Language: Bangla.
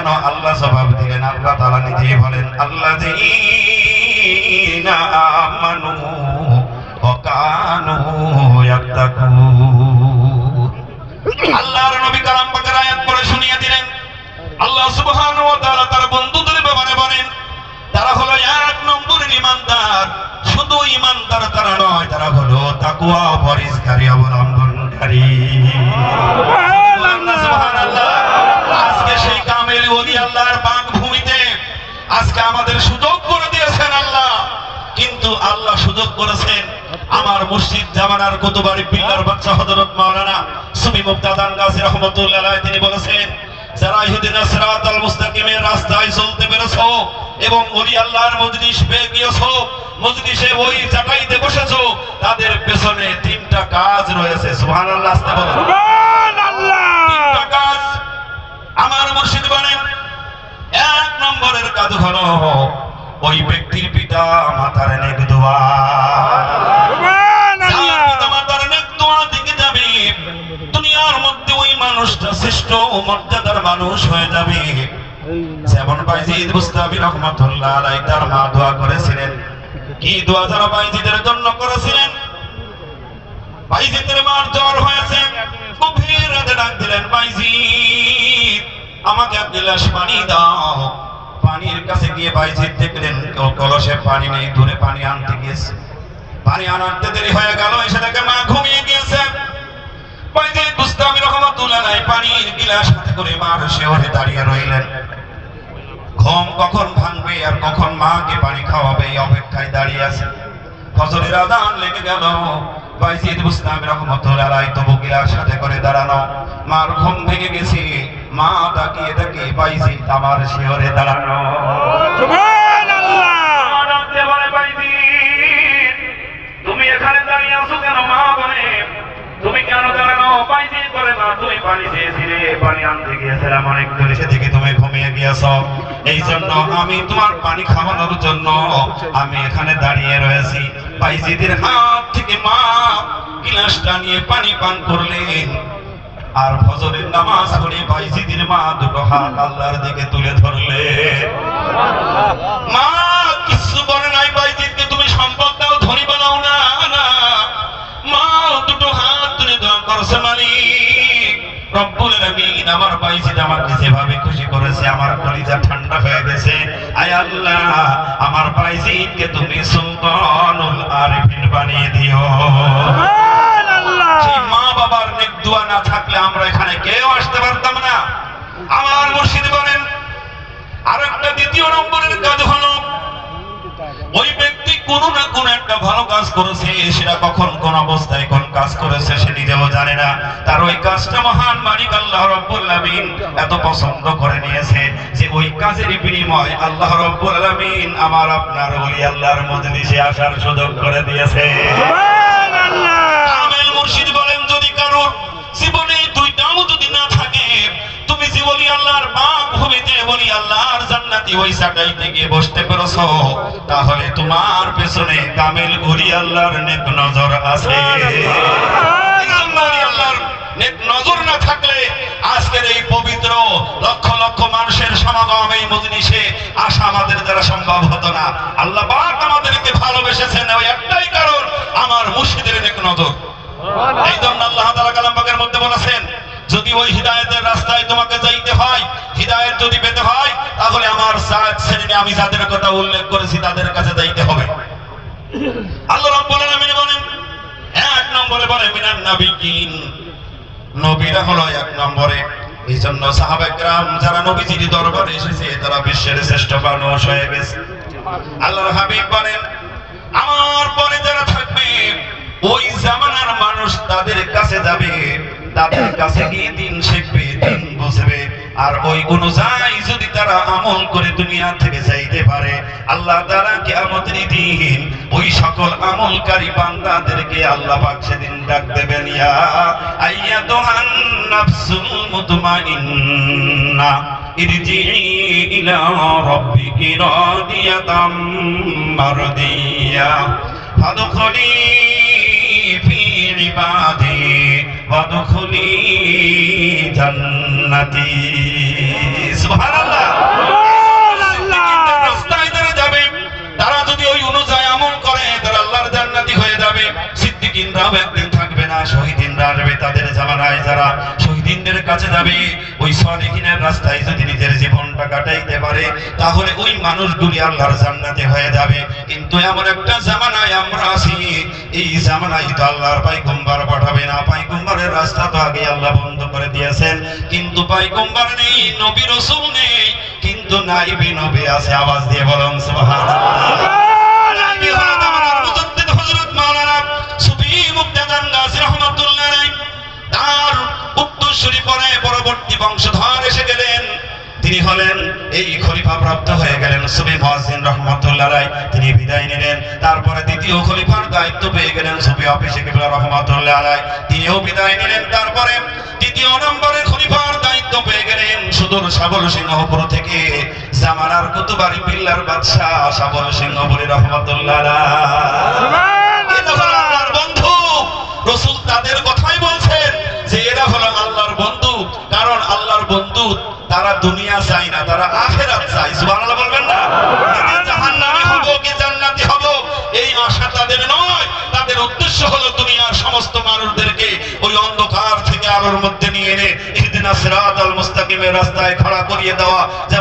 কেন আল্লাহ জবাব দিলেন? আল্লাহ তাআলা নিজেই বলেন ওয়া আল্লাহর নবী কালাম পাকের আয়াত পড়ে শুনিয়ে দিলেন। আল্লাহ সুবহানাহু ওয়া তাআলা তার বন্ধুদের ব্যাপারে বলেন, তারা হলো এক ইমানদার। শুধু ইমানদার তারা নয়, তারা হলো তাকওয়া ও পরিষ্কারী, অবলম্বনকারী। আজকে সেই কামেল ওলি আল্লাহর পাক ভূমিতে আজকে আমাদের সুযোগ করে দিয়েছেন আল্লাহ। কিন্তু আল্লাহ সুযোগ করেছেন আমার মুর্শিদ জামানার কতবারই পিল্লার বাচ্চা হযরত মাওলানা সুফি মুক্তাদান গাজী রহমাতুল্লাহ আলাইহি, তিনি বলেছেন, যারা ইহদিনাস সিরাতাল মুস্তাকিমের রাস্তায় চলতে পেরেছ এবং ওলি আল্লাহর মজলিস পেয়ে গিয়েছো, মজলিসে ওই চাটাইতে বসেছো, তাদের পেছনে তিনটা কাজ রয়েছে। সুবহানাল্লাহ, আস্তে বলো আমার মুর্শিদ বলেন এক নম্বরের কাজ হলো ওই ব্যক্তির পিতা মাতার নেক দোয়া। মাতার নেক দোয়া দিকে যাবে দুনিয়ার মধ্যে ওই মানুষটা শ্রেষ্ঠ ও মর্যাদার মানুষ হয়ে যাবে। যেমন বাইজিদ মুস্তাবি রহমাতুল্লাহ আলাইহি তার মা দোয়া করেছিলেন। কি দোয়া যারা বাইজিদের জন্য করেছিলেন? বাইজিদের মার জ্বর হয়েছে আমাকে এক গ্লাস পানি দাও। পানির কাছে গিয়ে বাইজিদ দেখলেন কলসে পানি নেই, দূরে পানি আনতে গিয়েছে। পানি আনাতে দেরি হয়ে গেল, এসে দেখে মা ঘুমিয়ে গিয়েছে। আলাইহি পানির গিলাস হাতে করে দাঁড়িয়ে রইলেন। ঘুম কখন ভাঙবে আর কখন পানি খাওয়াবে, এই অপেক্ষায় দাঁড়িয়ে আছে। ফজরের আজান লেগে গেল। বাইজিদ মুস্তামি রহমতুল্লাহ তবু গিলার সাথে করে দাঁড়ানো। মার ঘুম ভেঙে গেছে। মা তাকিয়ে দেখে বাইজিদ আমার শিওরে দাঁড়ানো। মা ডাকতে বলে, "বাইজিদ, তুমি এখানে দাঁড়িয়ে আছো কেন মা বলে? তুমি কেন দাঁড়ানো? বাইজিদ বলে মা তুমি পানি চেয়েছিলে পানি আনতে গিয়েছিলাম অনেক দূরে সে থেকে তুমি ঘুমিয়ে গিয়েছ? এই জন্য আমি তোমার পানি খাওয়ানোর জন্য আমি এখানে দাঁড়িয়ে রয়েছি। বাইজিদের হাত থেকে মা গিলাসটা নিয়ে পানি পান করলেন। আর ফজরের নামাজ পড়ে বাইজিদের মা দুটো হাত আল্লাহর দিকে তুলে ধরলে। মা, কিছু বলে নাই তুমি সম্পদ দাও বানাও, না মা, দুটো হাত তুলে দোয়া করছে আমার বাইজিদ আমাকে যেভাবে খুশি করেছে, আমার কলিজা ঠান্ডা হয়ে গেছে। আয় আল্লাহ, আমার বাইজিদকে তুমি সুলতানুল আমার মুর্শিদ বলেন আরেকটা দ্বিতীয় নম্বরের কাজ হলো ওই ব্যক্তি কোন না কোন একটা ভালো কাজ করেছে সেটা কখন কোন অবস্থায় কোন কাজ করেছে সে নিজেও জানে না। তার ওই কাজটা মহান মালিক আল্লাহ রব্বুল আলামিন এত পছন্দ করে নিয়েছে যে ওই কাজের বিনিময় আল্লাহ রব্বুল আলামিন আমার আপনার ওলি আল্লাহর মজলিসে আসার সুযোগ করে দিয়েছে। কামেল মুর্শিদ বলেন যদি কারোর জীবনে দুইটাও যদি না থাকে তুমি বলি আল্লাহর বাপ ভূমিতে বলি আল্লাহর জান্নাতি ওই সাটাইতে গিয়ে বসতে পেরেছ। তাহলে তোমার পেছনে কামেল ঘুরি আল্লাহর নেক নজর আছে। এই জন্য ওলি আল্লাহর নজর না থাকলে আজকের এই পবিত্র লক্ষ লক্ষ মানুষের সমাগম এই মজলিসে আসা আমাদের দ্বারা সম্ভব হতো না। আল্লাহ পাক আমাদেরকে ভালোবেসেছেন ওই একটাই কারণ আমার মুর্শিদের নেক নজর। এই জন্য আল্লাহ তাআলা কালাম পাকের মধ্যে বলেছেন যদি ওই হিদায়াতের রাস্তায় তোমাকে যাইতে হয়, হিদায়াত যদি পেতে হয়, তাহলে আমার সাত শ্রেণি আমি যাদের কথা উল্লেখ করেছি তাদের কাছে যাইতে হবে। আল্লাহ রাব্বুল আলামিন বলেন, এক নম্বরে বলে, মিনান নাবিয়িন নবীরা হলো এক নম্বরে। এই জন্য সাহাবাকরাম যারা নবীজির দরবারে এসেছে, তারা বিশ্বের শ্রেষ্ঠ মানুষ হয়ে গেছে। আল্লাহর হাবিব বলেন, আমার পরে যারা থাকবে, ওই জামানার মানুষ তাদের কাছে যাবে। তাদের কাছে গিয়ে দিন শিখবে, দিন বুঝবে? আর ওই অনুযায়ী যদি তারা আমল করে দুনিয়া থেকে যাইতে পারে, আল্লাহ তারা কিয়ামতের দিন ওই সকল আমলকারী বান্দাদেরকে আল্লাহ পাক সেদিন ডাক দেবেন, ইয়া আইয়াতুহান নাফসুল মুতমাইন্না ইরজিই ইলা রাব্বিকি রাদিয়াতাম মারদিয়া, ফাদখুলি ফি ইবাদি ওয়াদখুলি জান্নাতি। সুবহানাল্লাহ। সুবহানাল্লাহ। রাস্তায় যারা যাবে তারা যদি ওই অনুযায়ী আমল করে কাছে যাবে, ওই সালেহিনের রাস্তায় যদি নিজের জীবনটা কাটাইতে পারে, তাহলে ওই মানুষগুলি আল্লাহর জান্নাতে হয়ে যাবে। কিন্তু এমন একটা জামানায় আমরা আছি, এই জামানায় তো আল্লাহর পাইগম্বার পাঠাবে না। পাইগম্বারের রাস্তা তো আগে আল্লাহ বন্ধ করে দিয়েছেন। কিন্তু পাইগম্বার নেই, নবী রসুল নেই, কিন্তু নাইবি নবী আছে, আওয়াজ দিয়ে বলুন, সুবহানাল্লাহ। উত্তরসূরি পরে পরবর্তী বংশধর এসে গেলেন। তিনি হলেন এই খলিফা প্রাপ্ত হয়ে গেলেন সুবি মহাসিন রহমতুল্লাহ রায় তিনি বিদায় নিলেন। তারপরে দ্বিতীয় খলিফার দায়িত্ব পেয়ে গেলেন সুবি অফিসে রহমতুল্লাহ রায় তিনিও বিদায় নিলেন। তারপরে তৃতীয় নম্বরে খলিফার দায়িত্ব পেয়ে গেলেন সুদূর সাবল সিংহপুর থেকে জামানার কুতুবারি পিল্লার বাদশাহ সাবল সিংহপুরি রহমতুল্লাহ রায় তারা দুনিয়া চাই না, তারা আখেরাত চাই সুবহানাল্লাহ বলবেন না? জাহান্নামী হব কি হব? এই আশা তাদের নয়। তাদের উদ্দেশ্য হলো দুনিয়ার সমস্ত মানুষদেরকে ওই অন্ধকার থেকে আলোর মধ্যে নিয়ে এনে ইহদিনাস সিরাতাল মুস্তাকিমের রাস্তায় খাড়া করিয়ে দেওয়া। যেমন